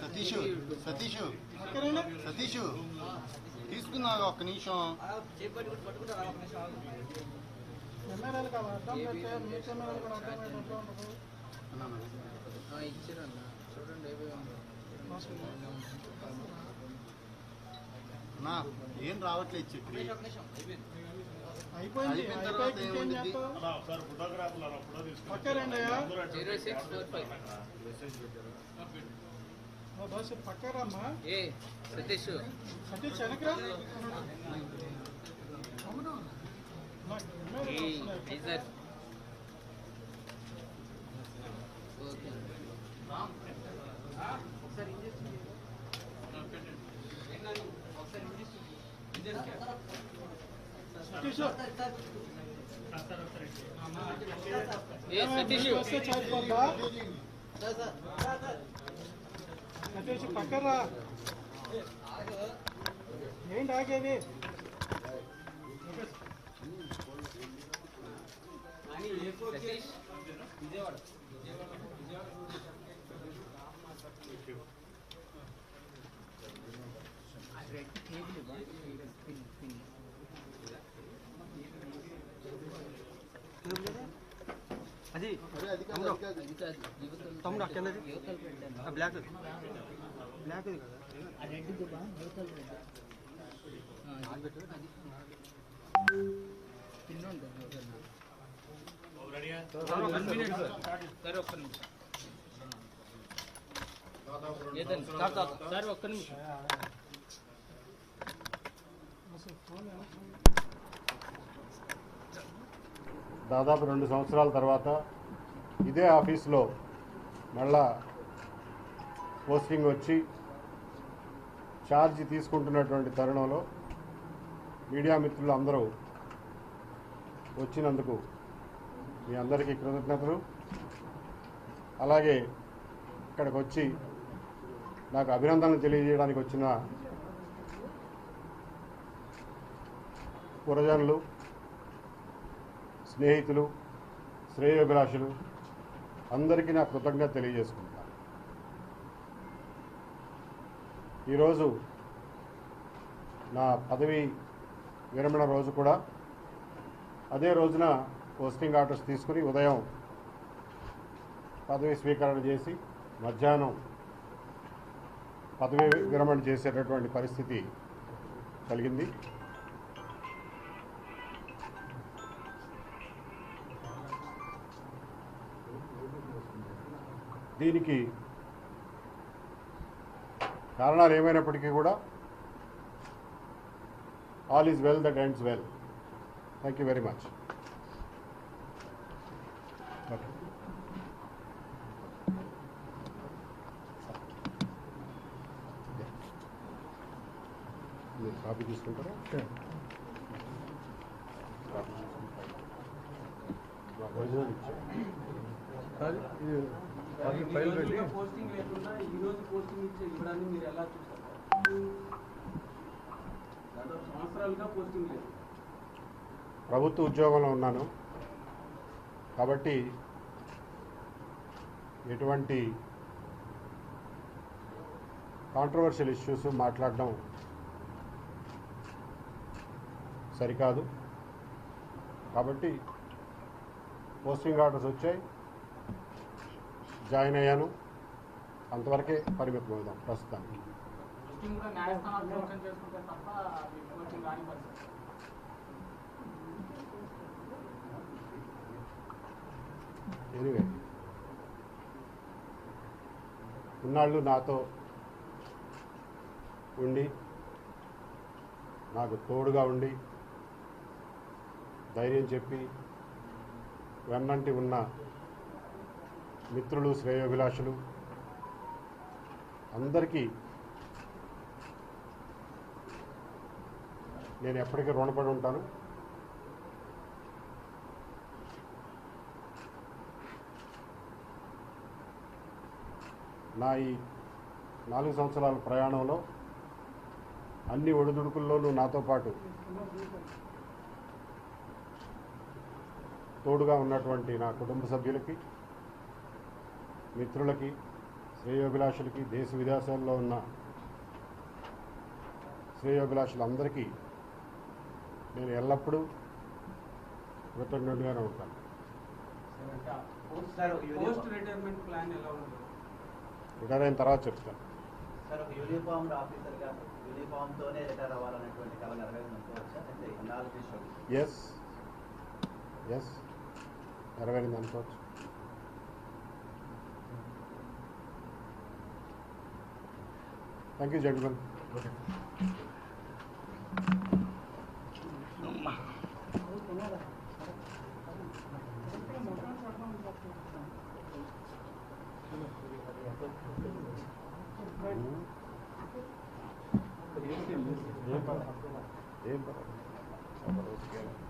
సతీషు సతీషు సతీషు తీసుకున్నా ఒక్క నిమిషం. కెమెరాలు మీ కెమెరాలు కూడా చూడండి ఏం రావట్లేదు చెప్పి. అయిపోయిన తర్వాత అయిపోయి ఇంకేం ఏముండిద్ది? చేస్తావు? పక్క రండి అయ్యా. Zero six four five. ఓ బస్సు పక్క రమ్మా ఏ సతీష్. సతీష్ వెనకరా ఓకే. సతీష్ పక్కరా ఏంటి ఆగేది విజయవాడ విజయవాడ అరే అది కాదు, అది కాదు. అది కాదు యువతలు తమ్ముడు అక్కడది యువతలు పెట్టాను ఆ బ్లాక్ బ్లాక్ అది కదా యువతలు పెట్టాను కింద ఉంటుంది సరే ఒక్క నిమిషం ఏదండి సార్ ఒక్క నిమిషం అసలు ఫోన్ వెనక్కి దాదాపు రెండు సంవత్సరాల తర్వాత ఇదే ఆఫీస్లో మళ్ళా పోస్టింగ్ వచ్చి ఛార్జ్ తీసుకుంటున్నటువంటి తరుణంలో మీడియా మిత్రులు అందరూ వచ్చినందుకు మీ అందరికీ కృతజ్ఞతలు. అలాగే ఇక్కడికి వచ్చి నాకు అభినందనలు తెలియజేయడానికి వచ్చిన పురజనులు స్నేహితులు శ్రేయోభిలాషులు అందరికీ నా కృతజ్ఞత తెలియజేసుకుంటాను ఈరోజు నా పదవి విరమణ రోజు కూడా. అదే రోజున పోస్టింగ్ ఆర్డర్స్ తీసుకుని ఉదయం పదవి స్వీకరణ చేసి మధ్యాహ్నం పదవి విరమణ చేసేటటువంటి పరిస్థితి కలిగింది. దీనికి కారణాలు ఏమైనప్పటికీ కూడా all is well that ends well thank you very much మీరు కాపీ తీసుకుంటారా? ఒరిజినల్ ఇచ్చారు పోస్టింగ్ లేకుండా ఈ రోజు పోస్టింగ్ ఇచ్చే ఇవ్వడాన్ని మీరు ఎలా చూస్తారు? దాదాపు సంవత్సరాలుగా పోస్టింగ్ లేదు. ప్రభుత్వ ఉద్యోగంలో ఉన్నాను. కాబట్టి ఎటువంటి కాంట్రవర్షియల్ ఇష్యూస్ మాట్లాడడం సరికాదు. కాబట్టి పోస్టింగ్ ఆర్డర్స్ వచ్చాయి. జాయిన్ అయ్యాను. అంతవరకే పరిమితం అవుదాం ప్రస్తుతానికి. ఎనివే ఇన్నాళ్ళు నాతో ఉండి నాకు తోడుగా ఉండి ధైర్యం చెప్పి వెన్నంటి ఉన్న మిత్రులు శ్రేయోభిలాషులు అందరికీ నేను ఎప్పటికీ రుణపడి ఉంటాను. నా ఈ నాలుగు సంవత్సరాల ప్రయాణంలో అన్ని ఒడిదుడుకుల్లోనూ నాతో పాటు తోడుగా ఉన్నటువంటి నా కుటుంబ సభ్యులకి మిత్రులకి శ్రేయోభిలాషులకి దేశ విదేశాల్లో ఉన్న శ్రేయోభిలాషులందరికీ నేను ఎల్లప్పుడూ కృతజ్ఞుడిగానే ఉంటాను. సార్ పోస్ట్ రిటైర్మెంట్ ప్లాన్ ఎలా ఉంది? రిటైర్ అయిన తర్వాత చెప్తాను. సార్ ఒక యూనిఫామ్ ఆఫీసర్గా యూనిఫామ్ తోనే రిటైర్ అవ్వాలనేటువంటి కళ నెరవేరింది అనుకోవచ్చా? అంటే నాలుగు విషయాలు ఎస్ ఎస్ నెరవేరింది అనుకోవచ్చు. థ్యాంక్ యూ జెంట్మెన్ ఏం పర్వాలేదు ఏం పర్వాలేదు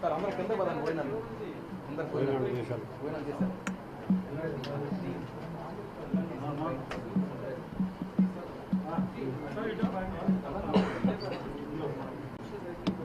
సార్ అందరు కింద పదండి పోయినాను చేశారు.